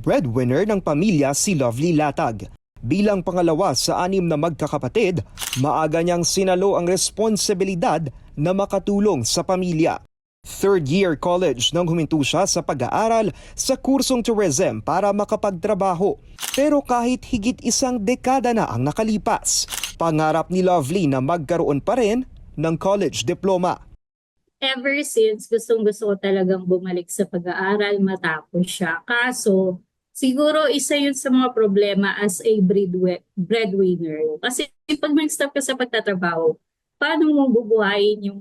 breadwinner ng pamilya si Lovely Latag. Bilang pangalawa sa anim na magkakapatid, maaga niyang sinalo ang responsibilidad na makatulong sa pamilya. Third year college nang huminto siya sa pag-aaral sa kursong tourism para makapagtrabaho. Pero kahit higit isang dekada na ang nakalipas, pangarap ni Lovely na magkaroon pa rin ng college diploma. ever since, gustong gusto ko talagang bumalik sa pag-aaral, matapos siya. Kaso, siguro isa yun sa mga problema as a breadwi- breadwinner. Kasi pag nag-stop ka sa pagtatrabaho, paano mo bubuhayin yung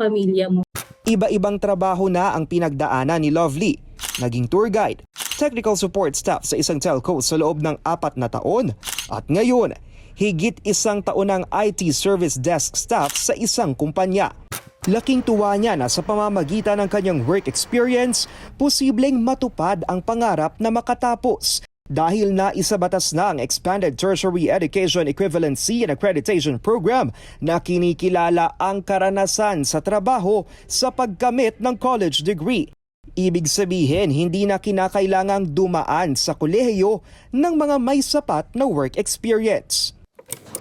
pamilya mo? Iba-ibang trabaho na ang pinagdaanan ni Lovely. Naging tour guide, technical support staff sa isang telco sa loob ng apat na taon. At ngayon, higit isang taon ng IT service desk staff sa isang kumpanya. Laking tuwa niya na sa pamamagitan ng kanyang work experience, posibleng matupad ang pangarap na makatapos dahil na isabatas na ang Expanded Tertiary Education Equivalency and Accreditation Program na kinikilala ang karanasan sa trabaho sa pagkamit ng college degree. Ibig sabihin, hindi na kinakailangang dumaan sa kolehiyo ng mga may sapat na work experience.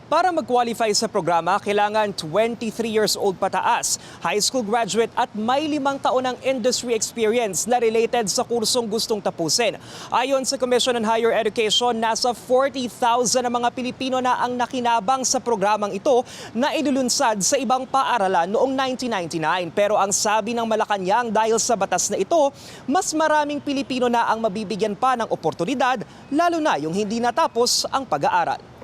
Para mag-qualify sa programa, kailangan 23 years old pataas, high school graduate at may limang taon ng industry experience na related sa kursong gustong tapusin. Ayon sa Commission on Higher Education, nasa 40,000 na mga Pilipino na ang nakinabang sa programang ito na ilulunsad sa ibang paaralan noong 1999. Pero ang sabi ng Malacanang dahil sa batas na ito, mas maraming Pilipino na ang mabibigyan pa ng oportunidad, lalo na yung hindi natapos ang pag-aaral.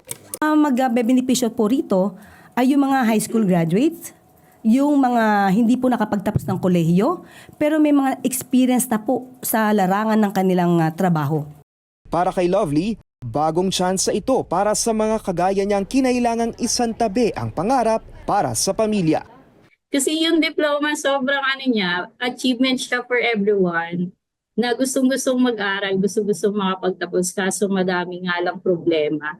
Ang magbebenepisyo po rito ay yung mga high school graduates, yung mga hindi po nakapagtapos ng kolehiyo, pero may mga experience na po sa larangan ng kanilang ah, trabaho. Para kay Lovely, bagong tsansa ito para sa mga kagaya niyang kinailangang isantabi ang pangarap para sa pamilya. Kasi yung diploma, sobrang ano niya, achievement siya for everyone na gustong-gustong mag-aral, gustong-gustong makapagtapos, kaso madami nga lang problema.